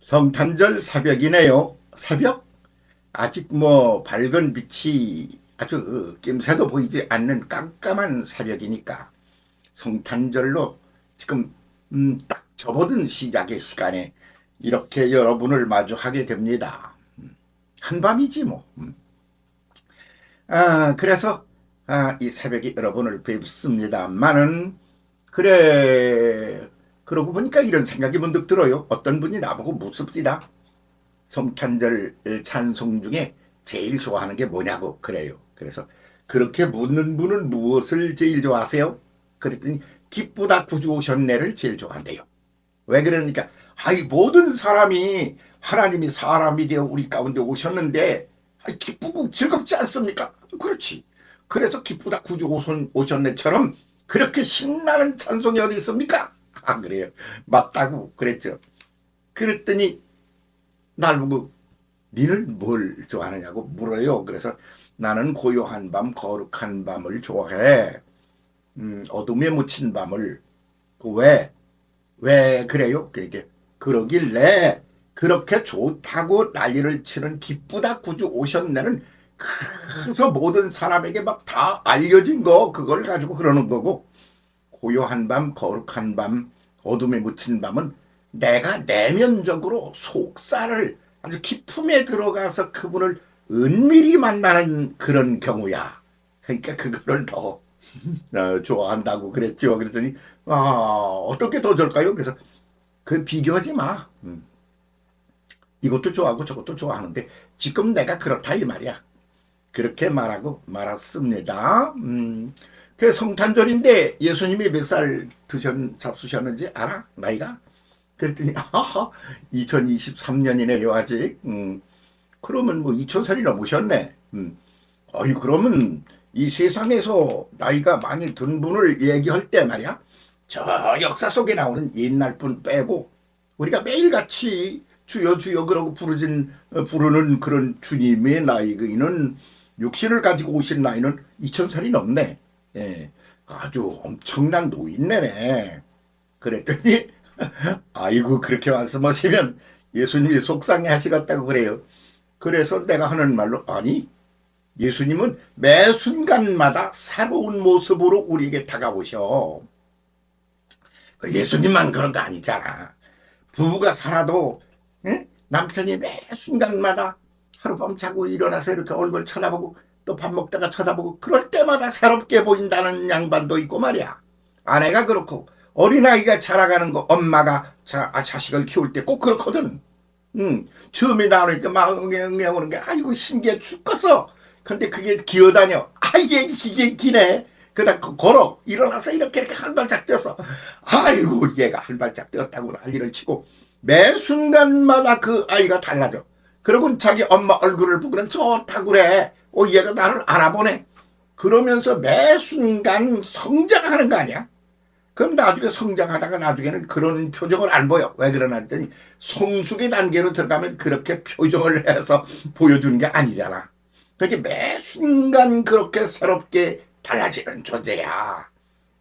성탄절 새벽이네요. 새벽? 아직 뭐 밝은 빛이 아주 그 낌새도 보이지 않는 깜깜한 새벽이니까 성탄절로 지금 음, 딱 접어든 시작의 시간에 이렇게 여러분을 마주하게 됩니다. 음, 한밤이지 뭐. 음. 아, 그래서 아, 이 새벽에 여러분을 뵙습니다만은 그래 그러고 보니까 이런 생각이 문득 들어요. 어떤 분이 나보고 묻습니다. 성탄절 찬송 중에 제일 좋아하는 게 뭐냐고 그래요. 그래서 그렇게 묻는 분은 무엇을 제일 좋아하세요? 그랬더니 기쁘다 구주 오셨네를 제일 좋아한대요. 왜 그러니까 아이 모든 사람이 하나님이 사람이 되어 우리 가운데 오셨는데 아이, 기쁘고 즐겁지 않습니까? 그렇지. 그래서 기쁘다 구주 오선- 오셨네처럼 그렇게 신나는 찬송이 어디 있습니까? 아 그래요. 맞다고 그랬죠. 그랬더니 날 보고 니는 뭘 좋아하느냐고 물어요. 그래서 나는 고요한 밤, 거룩한 밤을 좋아해. 음, 어둠에 묻힌 밤을 그 왜? 왜 그래요? 그게 그러길래 그렇게 좋다고 난리를 치는 기쁘다 구주 오셨네는 그래서 모든 사람에게 막 다 알려진 거 그걸 가지고 그러는 거고 고요한 밤, 거룩한 밤, 어둠에 묻힌 밤은 내가 내면적으로 속살을 아주 깊음에 들어가서 그분을 은밀히 만나는 그런 경우야. 그러니까 그거를 더 어, 좋아한다고 그랬죠. 그랬더니 아 어떻게 더 좋을까요? 그래서 그 비교하지 마. 음. 이것도 좋아하고 저것도 좋아하는데 지금 내가 그렇다 이 말이야. 그렇게 말하고 말았습니다. 음, 그 성탄절인데 예수님이 몇 살 드셨 잡수셨는지 알아? 나이가? 그랬더니 아하 2023년이네요 아직. 음, 그러면 뭐 2000살이 넘으셨네. 음, 어이 그러면 이 세상에서 나이가 많이 든 분을 얘기할 때 말이야. 저 역사 속에 나오는 옛날 분 빼고 우리가 매일같이 주여 주여 그러고 부르진 어, 부르는 그런 주님의 나이는 육신을 가지고 오신 나이는 2000살이 넘네. 예. 아주 엄청난 노인네네. 그랬더니 아이고 그렇게 말씀하시면 예수님이 속상해 하시겠다고 그래요. 그래서 내가 하는 말로 아니 예수님은 매 순간마다 새로운 모습으로 우리에게 다가오셔. 그 예수님만 그런 거 아니잖아. 부부가 살아도 응? 남편이 매 순간마다 하룻밤 자고 일어나서 이렇게 얼굴 쳐다보고 또 밥 먹다가 쳐다보고 그럴 때마다 새롭게 보인다는 양반도 있고 말이야. 아내가 그렇고 어린아이가 자라가는 거 엄마가 자, 아, 자식을 키울 때 꼭 그렇거든. 음, 처음에 나오니까 막 응애 오는 게 아이고 신기해 죽겠어. 근데 그게 기어다녀. 아 이게 기계 기네. 그다 걸어 일어나서 이렇게 이렇게 한 발짝 뛰었어. 아이고 얘가 한 발짝 뛰었다고 난리를 치고 매 순간마다 그 아이가 달라져. 그러고 자기 엄마 얼굴을 보고는 좋다고 그래. 어 얘가 나를 알아보네. 그러면서 매 순간 성장하는 거 아니야? 그럼 나중에 성장하다가 나중에는 그런 표정을 안 보여. 왜 그러나 했더니 성숙의 단계로 들어가면 그렇게 표정을 해서 보여주는 게 아니잖아. 그렇게 매 순간 그렇게 새롭게 달라지는 존재야.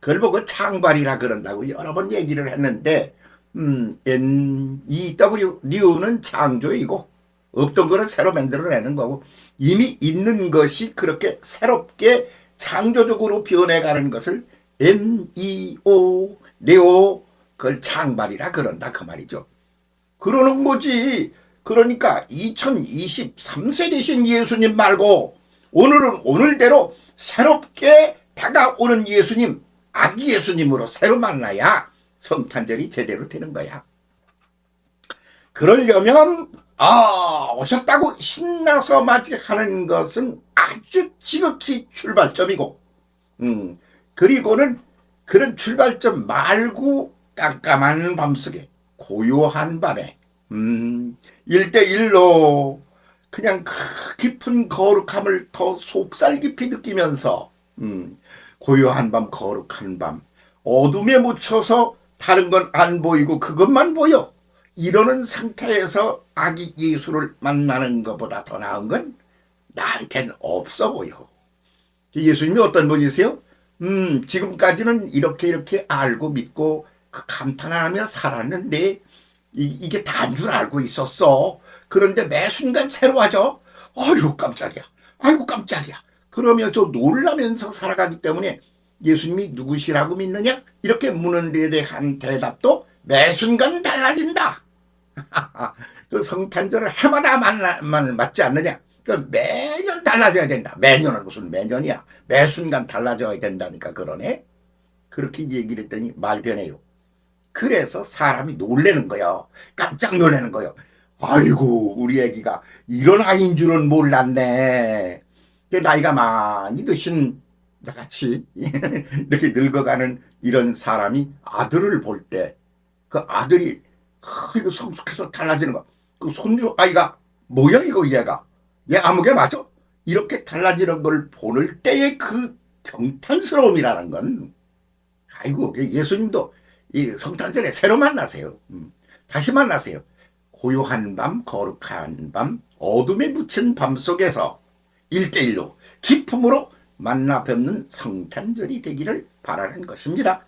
그걸 보고 창발이라 그런다고 여러 번 얘기를 했는데, 음, NEW, 뉴는 창조이고, 없던 거를 새로 만들어내는 거고, 이미 있는 것이 그렇게 새롭게 창조적으로 변해가는 것을 NEO, 네오, 그걸 창발이라 그런다. 그 말이죠. 그러는 거지. 그러니까 2023세 되신 예수님 말고 오늘은 오늘대로 새롭게 다가오는 예수님, 아기 예수님으로 새로 만나야 성탄절이 제대로 되는 거야. 그러려면 아 오셨다고 신나서 맞이하는 것은 아주 지극히 출발점이고 음 그리고는 그런 출발점 말고 깜깜한 밤속에 고요한 밤에 음 1대1로 그냥 그 깊은 거룩함을 더 속살 깊이 느끼면서 음 고요한 밤 거룩한 밤 어둠에 묻혀서 다른 건 안 보이고 그것만 보여 이러는 상태에서 아기 예수를 만나는 것보다 더 나은 건 나한텐 없어 보여. 예수님이 어떤 분이세요? 음, 지금까지는 이렇게 이렇게 알고 믿고 그 감탄하며 살았는데 이, 게 다인 줄 알고 있었어. 그런데 매 순간 새로워져. 아이고 깜짝이야. 아이고 깜짝이야. 그러면서 놀라면서 살아가기 때문에 예수님이 누구시라고 믿느냐? 이렇게 묻는 데에 대한 대답도 매 순간 달라진다. 그 성탄절을 해마다 만나, 만, 맞지 않느냐? 그 매년 달라져야 된다. 매년은 무슨 매년이야. 매 순간 달라져야 된다니까 그러네. 그렇게 얘기를 했더니 말 변해요. 그래서 사람이 놀래는 거요. 깜짝 놀라는 거요. 아이고 우리 애기가 이런 아이인 줄은 몰랐네. 그 나이가 많이 드신 나같이 이렇게 늙어가는 이런 사람이 아들을 볼 때 그 아들이 이거 성숙해서 달라지는 거. 그 손주 아이가 뭐야 이거 얘가 얘 아무개 맞아? 이렇게 달라지는 걸 보는 때의 그 경탄스러움이라는 건 아이고 예수님도 이 성탄절에 새로 만나세요. 음, 다시 만나세요. 고요한 밤, 거룩한 밤, 어둠에 묻힌 밤 속에서 일대일로 기품으로 만나 뵙는 성탄절이 되기를 바라는 것입니다.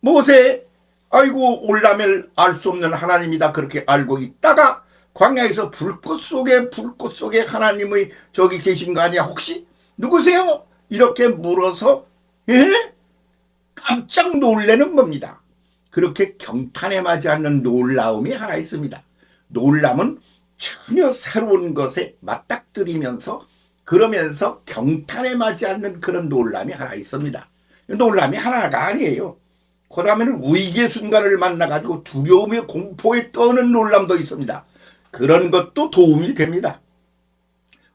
모세, 아이고 올라멜 알 수 없는 하나님이다 그렇게 알고 있다가 광야에서 불꽃 속에 불꽃 속에 하나님의 저기 계신 거 아니야 혹시 누구세요? 이렇게 물어서 에? 깜짝 놀라는 겁니다. 그렇게 경탄에 맞지 않는 놀라움이 하나 있습니다. 놀람은 전혀 새로운 것에 맞닥뜨리면서 그러면서 경탄에 맞지 않는 그런 놀람이 하나 있습니다. 놀람이 하나가 아니에요. 그 다음에는 위기의 순간을 만나가지고 두려움의 공포에 떠는 놀람도 있습니다. 그런 것도 도움이 됩니다.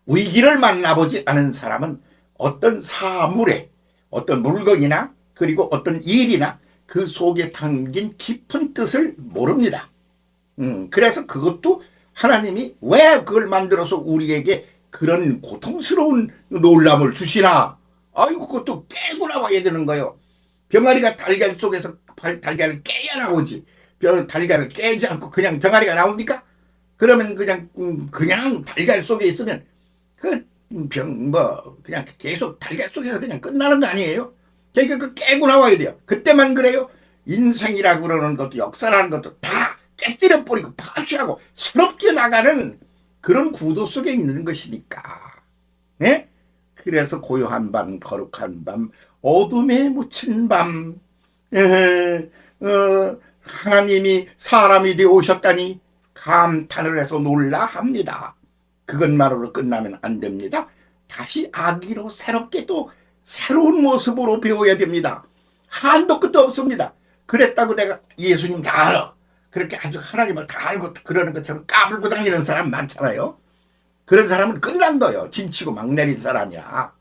위기를 만나보지 않은 사람은 어떤 사물에 어떤 물건이나 그리고 어떤 일이나 그 속에 담긴 깊은 뜻을 모릅니다. 음, 그래서 그것도 하나님이 왜 그걸 만들어서 우리에게 그런 고통스러운 놀람을 주시나? 아이고, 그것도 깨고 나와야 되는 거예요. 병아리가 달걀 속에서 달걀을 깨야 나오지. 병, 달걀을 깨지 않고 그냥 병아리가 나옵니까? 그러면 그냥, 음, 그냥 달걀 속에 있으면 그 병, 뭐, 그냥 계속 달걀 속에서 그냥 끝나는 거 아니에요? 그러니까 그 깨고 나와야 돼요. 그때만 그래요. 인생이라고 그러는 것도 역사라는 것도 다 깨뜨려 버리고 파괴하고 새롭게 나가는 그런 구도 속에 있는 것이니까. 예? 그래서 고요한 밤, 거룩한 밤, 어둠에 묻힌 밤, 에, 어, 하나님이 사람이 되어 오셨다니 감탄을 해서 놀라 합니다. 그것만으로 끝나면 안 됩니다. 다시 아기로 새롭게 또 새로운 모습으로 배워야 됩니다. 한도 끝도 없습니다. 그랬다고 내가 예수님 다 알아. 그렇게 아주 하나님을 다 알고 그러는 것처럼 까불고 다니는 사람 많잖아요. 그런 사람은 끝난 거예요. 진치고 막 내린 사람이야.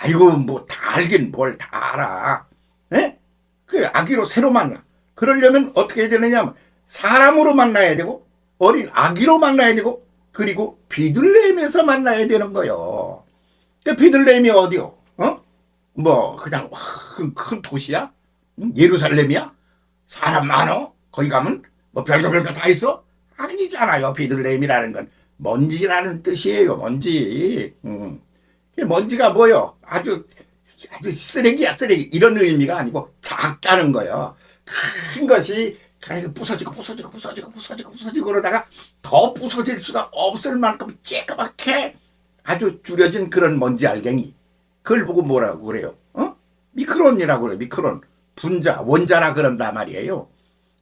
아이고 뭐 다 알긴 뭘 다 알아. 에? 그 아기로 새로 만나. 그러려면 어떻게 해야 되느냐 사람으로 만나야 되고 어린 아기로 만나야 되고 그리고 비들레헴에서 만나야 되는 거예요. 그 비들레헴이 어디요? 어? 뭐 그냥 큰, 큰 도시야? 응? 예루살렘이야? 사람 많어? 거기 가면 뭐 별거 별거 다 있어? 아니잖아요. 비들레헴이라는 건 먼지라는 뜻이에요. 먼지. 음. 먼지가 뭐요? 아주 아주 쓰레기야 쓰레기 이런 의미가 아니고 작다는 거예요. 큰 것이 부서지고 부서지고 부서지고 부서지고 부서지고 그러다가 더 부서질 수가 없을 만큼 쬐끄맣게 아주 줄여진 그런 먼지 알갱이 그걸 보고 뭐라고 그래요? 어? 미크론이라고 그래요. 미크론 분자 원자라 그런다 말이에요.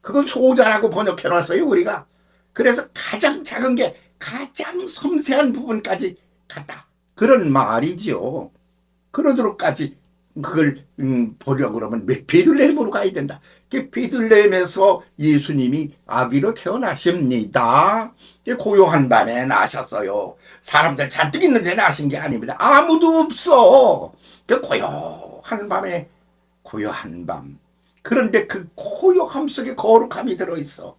그걸 소자라고 번역해 놨어요 우리가. 그래서 가장 작은 게 가장 섬세한 부분까지 갔다. 그런 말이지요. 그러도록까지 그걸 음, 보려고 그러면 베들레헴으로 가야 된다. 그 베들레헴에서 예수님이 아기로 태어나십니다. 고요한 밤에 나셨어요. 사람들 잔뜩 있는데 나신 게 아닙니다. 아무도 없어. 그 고요한 밤에 고요한 밤. 그런데 그 고요함 속에 거룩함이 들어있어.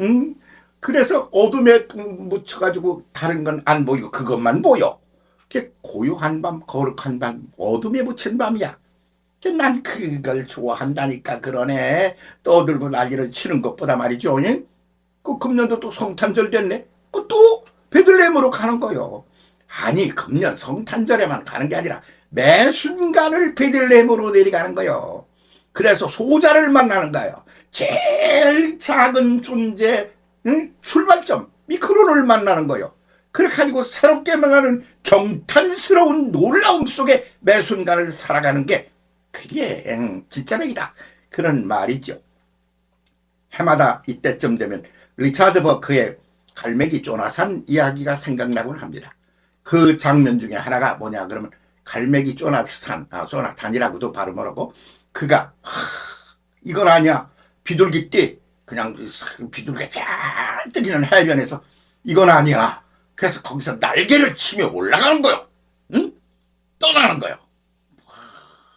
응? 그래서 어둠에 묻혀가지고 다른 건 안 보이고 그것만 보여. 그게 고요한 밤, 거룩한 밤, 어둠에 묻힌 밤이야. 난 그걸 좋아한다니까 그러네. 떠들고 난리를 치는 것보다 말이죠. 그 금년도 또 성탄절 됐네. 그 또 베들레헴으로 가는 거요. 아니 금년 성탄절에만 가는 게 아니라 매 순간을 베들레헴으로 내려가는 거요. 그래서 소자를 만나는 거예요. 제일 작은 존재 응? 출발점 미크론을 만나는 거요. 그렇게 가지고 새롭게 만나는 경탄스러운 놀라움 속에 매 순간을 살아가는 게 그게 응, 진짜 맥이다. 그런 말이죠. 해마다 이때쯤 되면 리차드 버크의 갈매기 쪼나산 이야기가 생각나곤 합니다. 그 장면 중에 하나가 뭐냐 그러면 갈매기 쪼나산, 아, 쪼나탄이라고도 발음을 하고 그가 하, 이건 아니야 비둘기 띠 그냥 비둘기가 잘 뜨기는 해변에서 이건 아니야. 그래서 거기서 날개를 치며 올라가는 거요. 응? 떠나는 거요.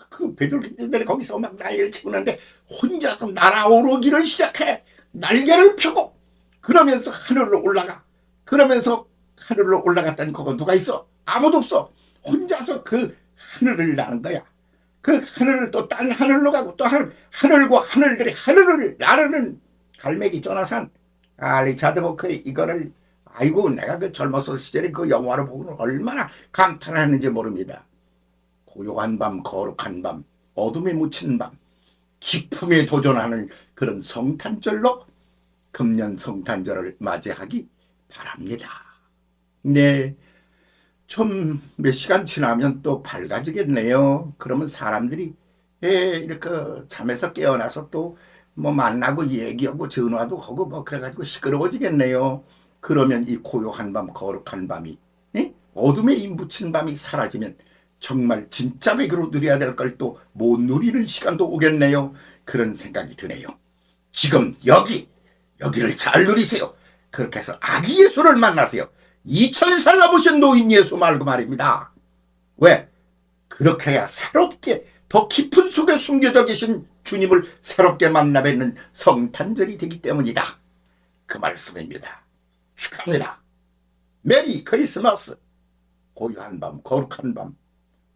그 비둘기들이 거기서 막 날개를 치고 있는데 혼자서 날아오르기를 시작해. 날개를 펴고 그러면서 하늘로 올라가. 그러면서 하늘로 올라갔다니 그거 누가 있어? 아무도 없어. 혼자서 그 하늘을 나는 거야. 그 하늘을 또 딴 하늘로 가고 또 하늘, 하늘과 하늘들이 하늘을 나르는 갈매기 조나산. 아, 리차드 버크의 이거를 아이고 내가 그 젊었을 시절에 그 영화를 보고는 얼마나 감탄하는지 모릅니다. 고요한 밤, 거룩한 밤, 어둠에 묻힌 밤, 기품에 도전하는 그런 성탄절로 금년 성탄절을 맞이하기 바랍니다. 네. 좀 몇 시간 지나면 또 밝아지겠네요. 그러면 사람들이 예, 이렇게 잠에서 깨어나서 또 뭐 만나고 얘기하고 전화도 하고 뭐 그래가지고 시끄러워지겠네요. 그러면 이 고요한 밤, 거룩한 밤이 예? 어둠에 임붙인 밤이 사라지면 정말 진짜 맥으로 누려야 될 걸 또 못 누리는 시간도 오겠네요. 그런 생각이 드네요. 지금 여기 여기를 잘 누리세요. 그렇게 해서 아기 예수를 만나세요. 2000살 넘으신 노인 예수 말고 말입니다. 왜? 그렇게 해야 새롭게 더 깊은 속에 숨겨져 계신 주님을 새롭게 만나 뵙는 성탄절이 되기 때문이다. 그 말씀입니다. 축하합니다. 메리 크리스마스. 고요한 밤, 거룩한 밤,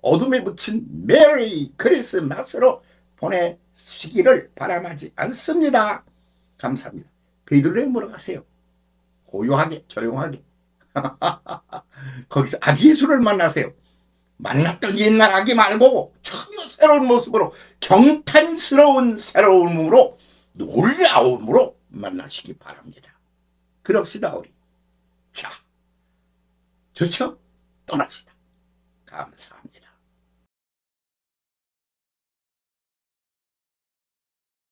어둠에 묻힌 메리 크리스마스로 보내시기를 바람하지 않습니다. 감사합니다. 베드로에 물어가세요. 고요하게, 조용하게. 거기서 아기 예수를 만나세요. 만났던 옛날 아기 말고 전혀 새로운 모습으로 경탄스러운 새로움으로 놀라움으로 만나시기 바랍니다. 그럽시다 우리. 자, 좋죠? 떠납시다. 감사합니다.